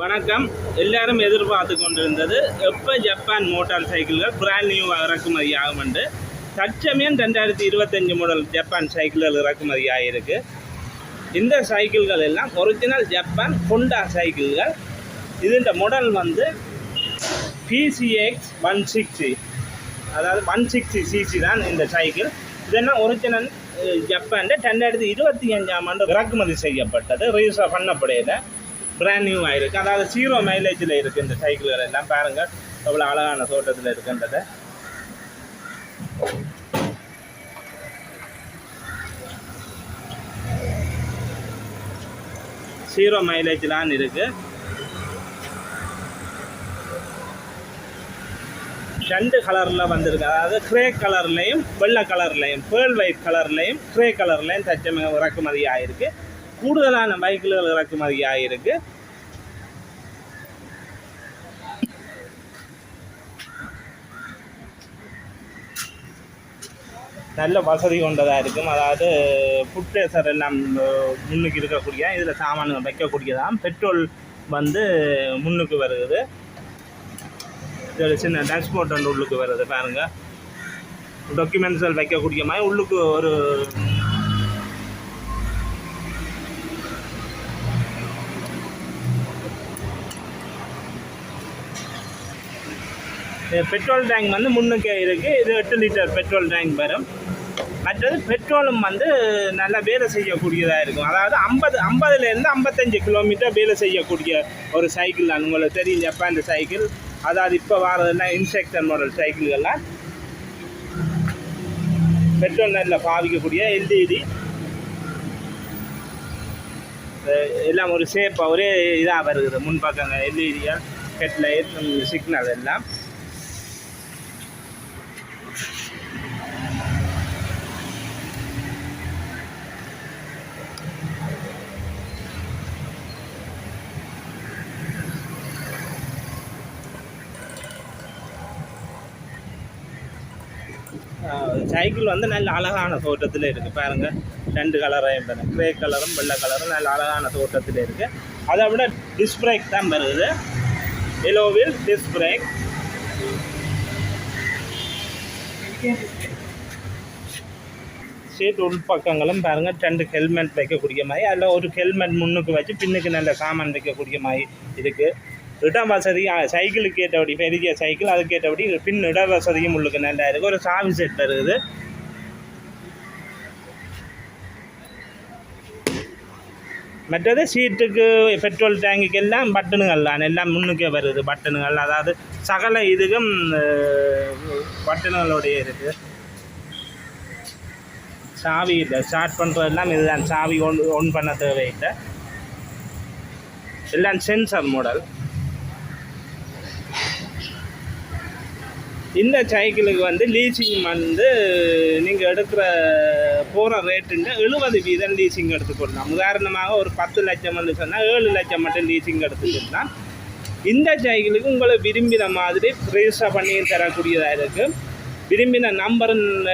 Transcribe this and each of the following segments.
வணக்கம். எல்லாரும் எதிர்பார்த்து கொண்டிருந்தது எப்போ ஜப்பான் மோட்டார் சைக்கிள்கள் பிராண்ட் நியூ இறக்குமதி ஆகும் தற்சமயம் ரெண்டாயிரத்தி இருபத்தஞ்சு மாடல் ஜப்பான் சைக்கிள்கள் இறக்குமதி ஆகியிருக்கு இந்த சைக்கிள்கள் எல்லாம் ஒரிஜினல் ஜப்பான் ஹொண்டா சைக்கிள்கள். இதுன்ற மாடல் வந்து பிசிஎக்ஸ் ஒன் சிக்ஸ்டி அதாவது ஒன் சிக்ஸ்டி சிசி தான் இந்த சைக்கிள். இதெல்லாம் ஒரிஜினல் ஜப்பான் ரெண்டாயிரத்தி இருபத்தி அஞ்சாம் ஆண்டு இறக்குமதி செய்யப்பட்டது. ரீசா பண்ணப்படையில பிராண்ட் நியூ ஆயிருக்கு. அதாவது ஜீரோ மைலேஜில் இருக்குது இந்த சைக்கிள்கள் எல்லாம் பாருங்கள் எவ்வளோ அழகான தோட்டத்தில் இருக்குன்றதை. ஜீரோ மைலேஜ்லான்னு இருக்குது ரெண்டு கலரில் வந்திருக்கு. அதாவது க்ரே கலர்லையும் வெள்ளை கலர்லையும் பேர்ல் ஒயிட் கலர்லையும் க்ரே கலர்லையும் தச்சமாக இறக்குமதி ஆகிருக்கு கூடுதலான பைக்குகள் இறக்குமதி ஆகிருக்கு நல்ல வசதி கொண்டதாக இருக்கும். அதாவது ஃபுட் ரேசர் எல்லாம் முன்னுக்கு இருக்கக்கூடிய இதில் சாமான்கள் வைக்கக்கூடியதான் பெட்ரோல் வந்து முன்னுக்கு வருது. இதில் சின்ன டேஷ்போர்ட் ஒன்று உள்ளுக்கு வருது பாருங்கள் டாக்குமெண்ட்ஸ் வைக்கக்கூடிய மாதிரி உள்ளுக்கு ஒரு பெட்ரோல் டேங்க் வந்து முன்னுக்கே இருக்குது இது எட்டு லிட்டர் பெட்ரோல் டேங்க் வரும். மற்றது பெட்ரோலும் வந்து நல்லா வேலை செய்யக்கூடியதாக இருக்கும். அதாவது ஐம்பது ஐம்பதுலேருந்து ஐம்பத்தஞ்சு கிலோமீட்டர் வேலை செய்யக்கூடிய ஒரு சைக்கிள் தான். உங்களுக்கு தெரியும் ஜப்பான் சைக்கிள் அதாவது இப்போ வரதெல்லாம் இன்செக்டர் மாடல் சைக்கிள்கள்லாம் பெட்ரோல் நல்ல பாவிக்கக்கூடிய எல்இடி எல்லாம் ஒரு சேஃபாக ஒரே இதாக வருது. முன்பக்கங்க எல்இடிகள் ஹெட்லைட் சிக்னல் எல்லாம். சைக்கிள் வந்து நல்ல அழகான தோட்டத்தில் இருக்குது பாருங்க. ரெண்டு கலரையும் பாருங்கள் கிரே கலரும் வெள்ளை கலரும் நல்ல அழகான தோட்டத்தில் இருக்குது அதை விட டிஸ்க் பிரேக் தான் வருது. Alloy wheel disc brake seat உள்பக்கங்களும் பாருங்க ரெண்டு ஹெல்மெட் வைக்கக்கூடிய மாதிரி அதில் ஒரு ஹெல்மெட் முன்னுக்கு வச்சு பின்னுக்கு நல்ல சாமான் வைக்கக்கூடிய மாதிரி இருக்குது இடம் வசதி சைக்கிளுக்கு ஏற்றபடி பெரிய சைக்கிள் அதுக்கு ஏற்றபடி பின் இட வசதியும் உள்ளுக்கு நல்லா இருக்குது ஒரு சாவி செட் இருக்குது. மற்றது சீட்டுக்கு பெட்ரோல் டேங்குக்கு எல்லாம் பட்டனுகள் தான். எல்லாம் முன்னுக்கே வருது பட்டனுகள் அதாவது சகல இதுக்கும் அஹ், பட்டனுகளோடைய இருக்குது சாவி இல்லை. ஸ்டார்ட் பண்ணுறதெல்லாம் இதுதான். சாவி ஒன் ஒன் பண்ண தேவையில்லை. எல்லாம் சென்சார் மாடல் இந்த சைக்கிளுக்கு வந்து லீசிங் வந்து நீங்கள் எடுக்கிற போகிற ரேட்டுங்க எழுபது வீதம் லீசிங் எடுத்துக்கொள்ளலாம் உதாரணமாக ஒரு பத்து லட்சம் வந்து சொன்னால் ஏழு லட்சம் மட்டும் லீசிங் எடுத்துக்கலாம் இந்த சைக்கிளுக்கு உங்களை விரும்பின மாதிரி ரெஜிஸ்டர் பண்ணி தரக்கூடியதாக இருக்குது விரும்பின நம்பர்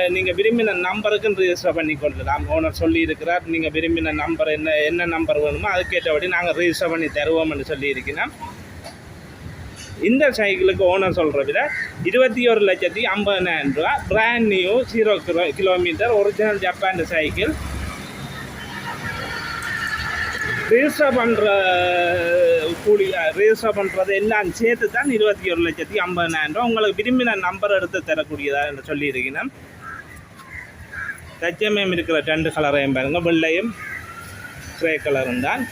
நீங்கள் விரும்பின நம்பருக்கும் ரிஜிஸ்டர் பண்ணி கொள்ளலாம். ஓனர் சொல்லியிருக்கிறார் நீங்கள் விரும்பின நம்பர் என்ன என்ன நம்பர் வேணுமோ அதுக்கேற்றபடி நாங்கள் ரிஜிஸ்டர் பண்ணி தருவோம்னு சொல்லியிருக்கிறோம் இந்த சைக்கிளுக்கு ஓனர் சொல்கிற வித இருபத்தி ஒரு லட்சத்தி ஐம்பதினாயிரம் ரூபா brand new zero kilo kilometre original Japan cycle register பண்ணுற கூலி ரிஜிஸ்டர் பண்ணுறது எல்லாம் சேர்த்து தான் இருபத்தி ஒரு லட்சத்தி ஐம்பதினாயிரம் ரூபா. உங்களுக்கு விரும்பின நம்பர் எடுத்து தரக்கூடியதாக என்று சொல்லியிருக்கிறேன். தச்சமயம் இருக்கிற ரெண்டு கலரையும் பாருங்கள் வெள்ளையும் கிரே கலரும் தான்.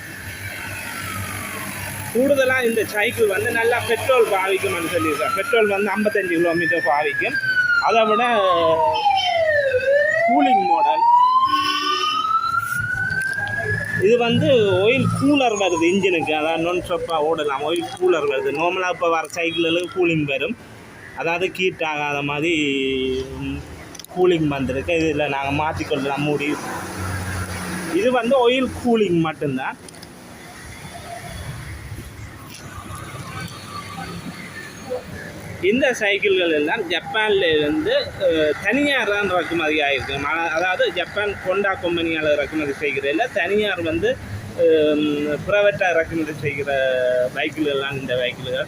கூடுதலாக இந்த சைக்கிள் வந்து நல்லா பெட்ரோல் பாவிக்கும்னு சொல்லியிருக்காங்க பெட்ரோல் வந்து ஐம்பத்தஞ்சு கிலோமீட்டர் பாவிக்கும் அதை விட கூலிங் மாடல் இது வந்து ஆயில் கூலர் வருது இன்ஜினுக்கு அதாவது நோன் ஸ்டாப்பாக ஓடலாம் ஆயில் கூலர் வருது நார்மலாக இப்போ வர சைக்கிளில் கூலிங் வரும் அதாவது கீட் ஆகாத மாதிரி கூலிங் வந்திருக்கு இதில் நாங்கள் மாற்றிக்கொள்ளலாம் மூடி இது வந்து ஆயில் கூலிங் மட்டும்தான் இந்த சைக்கிள்கள் எல்லாம் ஜப்பான்லேருந்து தனியார் தான் இறக்குமதி ஆகிருக்கு அதாவது ஜப்பான் கொண்டா கம்பெனியால் இறக்குமதி செய்கிறதில்ல தனியார் வந்து ப்ரைவேட்டாக இறக்குமதி செய்கிற பைக்குகள்லாம் இந்த பைக்குகள்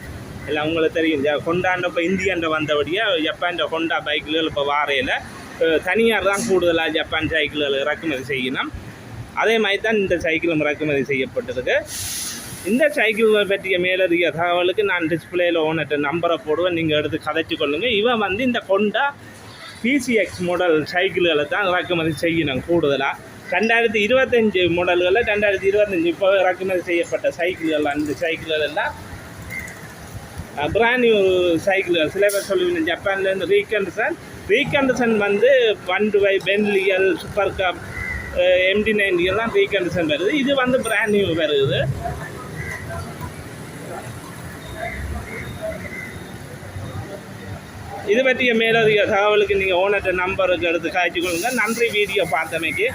எல்லாம் உங்களுக்கு தெரியும். கொண்டாண்ட இப்போ இந்தியாண்ட வந்தபடியாக ஜப்பான் கொண்டா பைக்கில்கள் இப்போ வாரையில் தனியார் தான் கூடுதலாக ஜப்பான் சைக்கிள்கள் இறக்குமதி செய்யணும். அதே மாதிரி தான் இந்த சைக்கிளும் இறக்குமதி செய்யப்பட்டிருக்கு. இந்த சைக்கிள் பற்றிய மேலதிக தகவலுக்கு நான் டிஸ்பிளேயில் ஓனர்கிட்ட நம்பரை போடுவேன். நீங்கள் எடுத்து கதைச்சு கொள்ளுங்கள் இவன் வந்து இந்த கொண்டா பிசிஎக்ஸ் மாடல் சைக்கிள்களை தான் இறக்குமதி செய்யணும் கூடுதலாக ரெண்டாயிரத்தி இருபத்தஞ்சி மாடல்களில் ரெண்டாயிரத்தி இருபத்தஞ்சி இப்போ இறக்குமதி செய்யப்பட்ட சைக்கிள்கள் அந்த சைக்கிள்கள் எல்லாம் பிராண்ட் நியூ சைக்கிள்கள் சில பேர் சொல்லுவீங்க ஜப்பான்லேருந்து ரீகண்டசன். ரீகண்டசன் வந்து ஒன் டு பென்லியல் சூப்பர் கப் எம்டி நைன்டி எல்லாம் ரீகண்டசன் வருது. இது வந்து பிராண்ட் நியூ வருது. இது பற்றிய மேலதிக தகவலுக்கு நீங்கள் ஓனர்கிட்ட நம்பருக்கு எடுத்து காய்ச்சி கொள்ளுங்க நன்றி வீடியோ பார்த்தமைக்கு.